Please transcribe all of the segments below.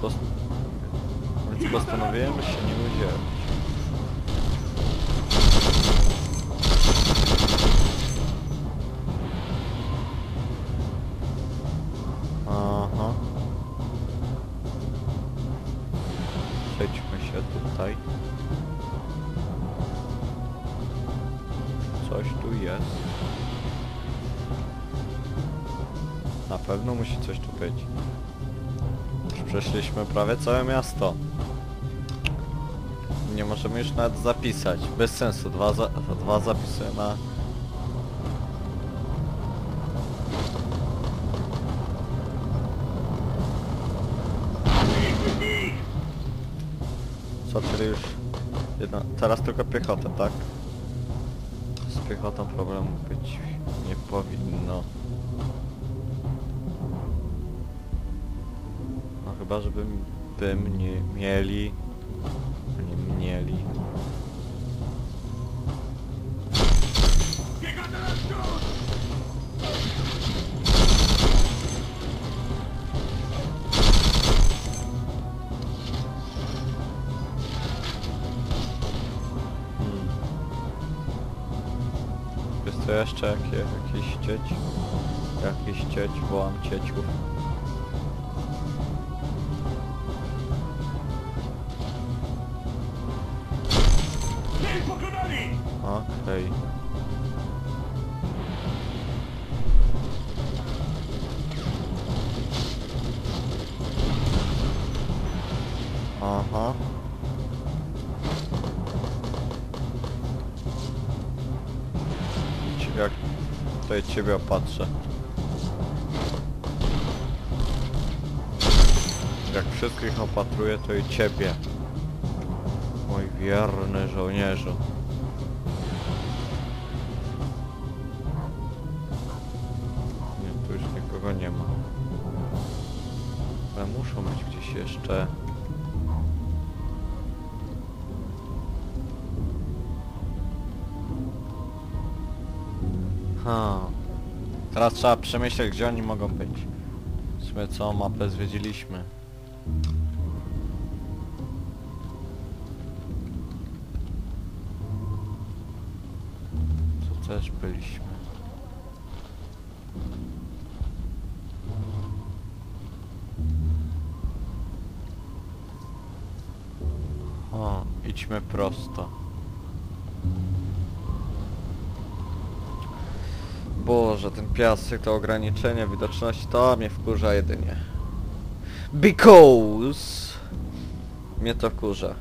post... Więc postanowiłem się nie udzielić. Aha. Przejdźmy się tutaj. Coś tu jest. Na pewno musi coś tu być. Przeszliśmy prawie całe miasto. Nie możemy już nawet zapisać. Bez sensu. Dwa, za dwa zapisy na... Co, czyli już... Jedna... Teraz tylko piechotę, tak? Z piechotą problemu być nie powinno. Chyba, żeby bym nie mieli... Nie mieli... Hmm. Jest to jeszcze jakie, jakiś cieć? Jakiś cieć, wołam cieciów. Okej. Aha. Ciebie jak tutaj ciebie opatrzę. Jak wszystkich opatruję, to i ciebie. Mój wierny żołnierzu. Nie ma. Ale muszą być gdzieś jeszcze. Ha. Teraz trzeba przemyśleć, gdzie oni mogą być. Sumie całą mapę zwiedziliśmy. Tu też byliśmy. Idźmy prosto. Boże, ten piasek, to ograniczenie widoczności, to mnie wkurza jedynie. Because... Mnie to wkurza.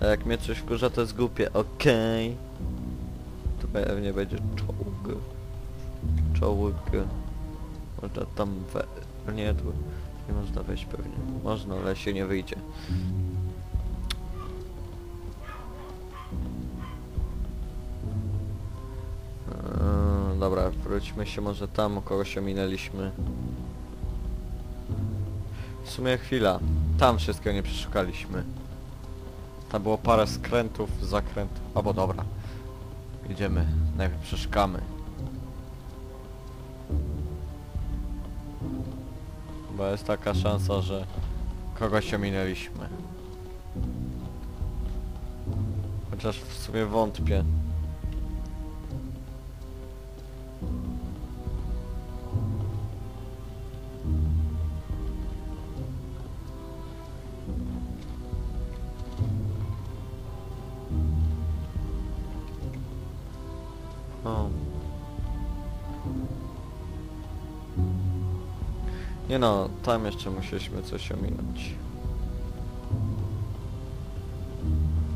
A jak mnie coś wkurza, to jest głupie, okej. To pewnie będzie czołg. Czołg. Można tam we... Nie, tu nie można wejść pewnie. Można, ale się nie wyjdzie. Dobra, wróćmy się może tam, u kogo się minęliśmy. W sumie chwila. Tam wszystkiego nie przeszukaliśmy. Tam było parę skrętów, zakrętów. Albo dobra. Idziemy. Najpierw przeszukamy. Bo jest taka szansa, że kogoś ominęliśmy. Chociaż w sumie wątpię. Nie no, tam jeszcze musieliśmy coś ominąć.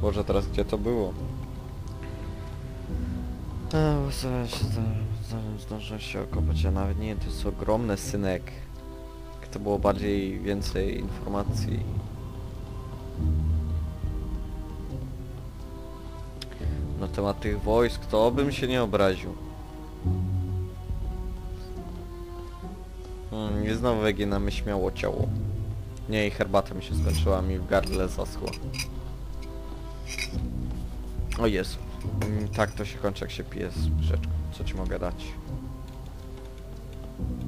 Boże, teraz gdzie to było? Eee, zaraz, zaraz zdążę się okopać, a nawet nie, to jest ogromny synek. To było bardziej, więcej informacji. Na temat tych wojsk, to bym się nie obraził. I znowu wyginamy śmiało ciało. Nie, i herbata mi się skończyła, mi w gardle zaschło. O Jezu. Mm, Tak to się kończy jak się pije z rzeczką. Co ci mogę dać?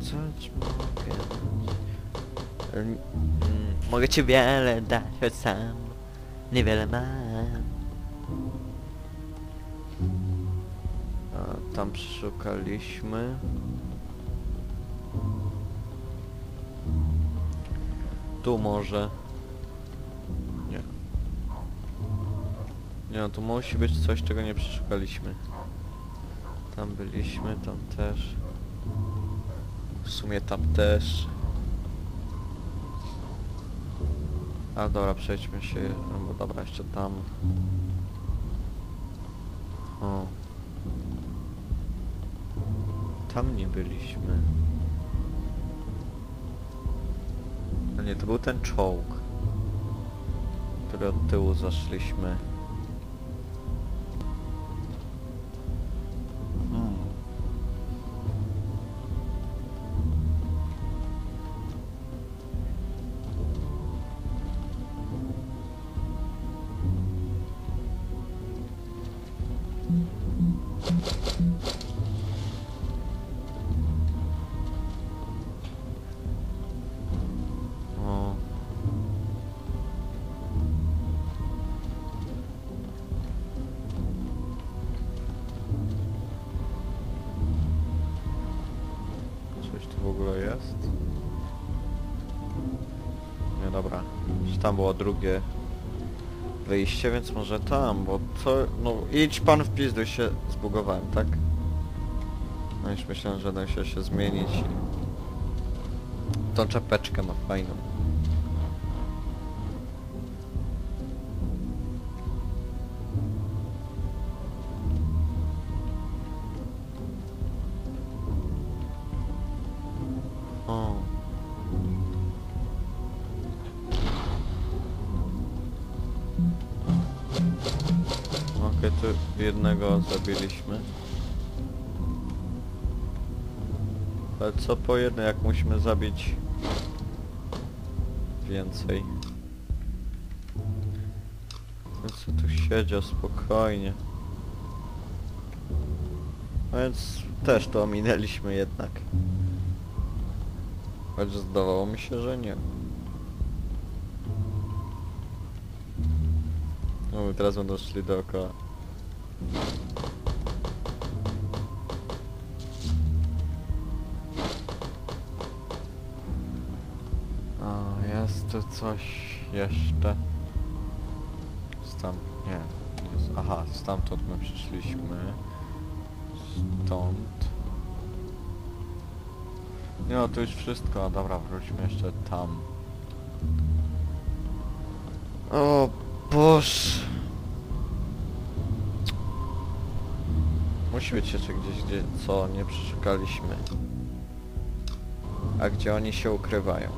Co ci mogę dać? Mm, mogę ci wiele dać, choć sam niewiele mam. A, tam przeszukaliśmy. Tu może. Nie. Nie no, tu musi być coś, czego nie przeszukaliśmy. Tam byliśmy, tam też. W sumie tam też. A dobra, przejdźmy się, no bo dobra, jeszcze tam. O. Tam nie byliśmy. Nie, to był ten czołg. Który od tyłu zaszliśmy. Tam było drugie wyjście, więc może tam, bo co... No idź pan w pizdu, się zbugowałem, tak? No już myślałem, że da się się zmienić. Tą czapeczkę ma fajną. Okej, tu jednego zabiliśmy. Ale co po jednej, jak musimy zabić więcej? Ten co tu siedział spokojnie. A więc też to ominęliśmy jednak. Choć zdawało mi się, że nie. No teraz będą szli dookoła. A, jest tu coś jeszcze. Stam... nie. Aha, stamtąd my przyszliśmy. Stąd. Nie no, to już wszystko. Dobra, wróćmy jeszcze tam. O Boż. Musi być jeszcze gdzieś, gdzie co nie przeszukaliśmy. A gdzie oni się ukrywają?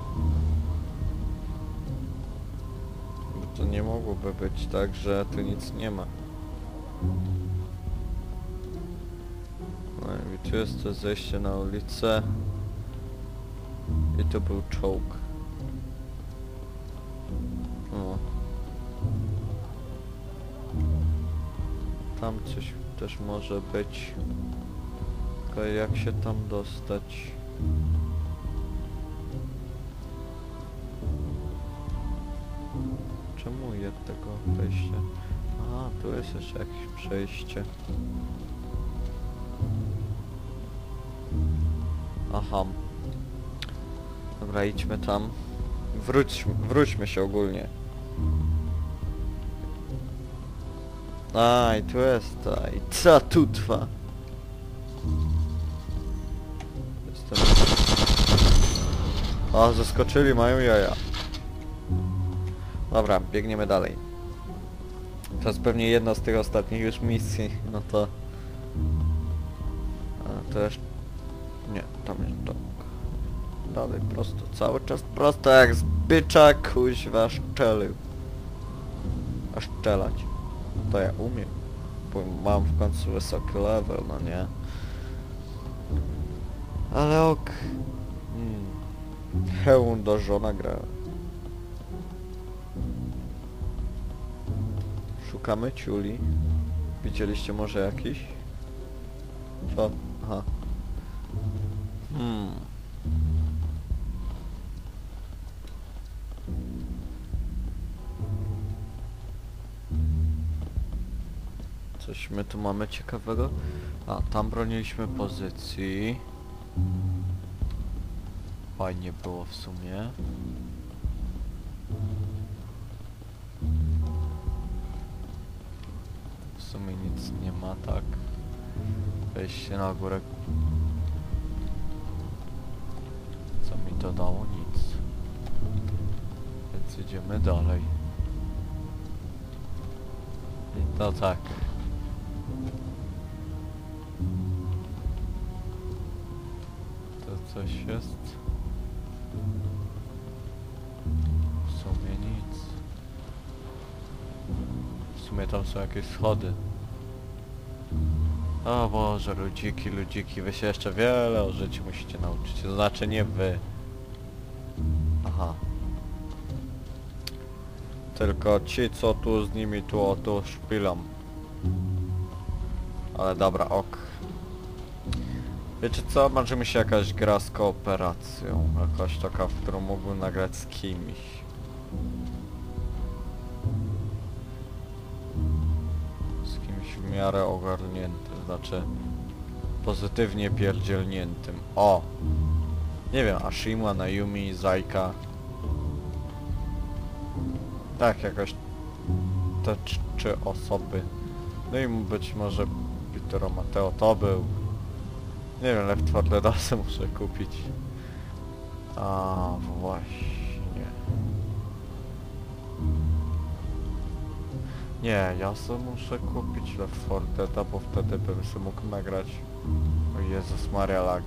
Bo to nie mogłoby być tak, że tu nic nie ma. No i tu jest to zejście na ulicę. I tu był czołg. Tam coś też może być. Tylko jak się tam dostać? Czemu jest tego wejścia? A, tu jest jeszcze jakieś przejście. Aha. Dobra, idźmy tam. Wróć, wróćmy się ogólnie. Aj, tu jest, aj, co tu trwa? Jestem... O, zaskoczyli, mają jaja. Dobra, biegniemy dalej. To jest pewnie jedna z tych ostatnich już misji, no to... A, to jeszcze... Nie, tam jest dok. Dalej prosto, cały czas prosto jak z bycza kuźwa szczelił. A szczelać. To ja umiem. Bo mam w końcu wysoki level, no nie? Ale ok. Hmm. Hełm do żona gra. Szukamy ciuli. Widzieliście może jakiś? Co? Aha. Hmm. Coś my tu mamy ciekawego? A, tam broniliśmy pozycji. Fajnie było w sumie. W sumie nic nie ma, tak. Wejście na górę. Co mi to dało? Nic. Więc idziemy dalej. I to tak. Coś jest? W sumie nic. W sumie tam są jakieś schody. O Boże, ludziki, ludziki, wy się jeszcze wiele o życiu musicie nauczyć. To znaczy nie wy. Aha. Tylko ci, co tu z nimi tu o tu szpilą. Ale dobra, ok. Wiecie co, marzy mi się jakaś gra z kooperacją. Jakaś taka, w którą mógłbym nagrać z kimś. Z kimś w miarę ogarniętym, znaczy pozytywnie pierdzielniętym. O! Nie wiem, Ashima, Nayumi, Zaika. Tak, jakoś te tr- trzy osoby. No i być może Pitero Mateo to był. Nie wiem, Left 4 Dead muszę kupić. A właśnie. Nie, ja sobie muszę kupić Left 4 Dead, bo wtedy bym sobie mógł nagrać. O Jezus Maria lag.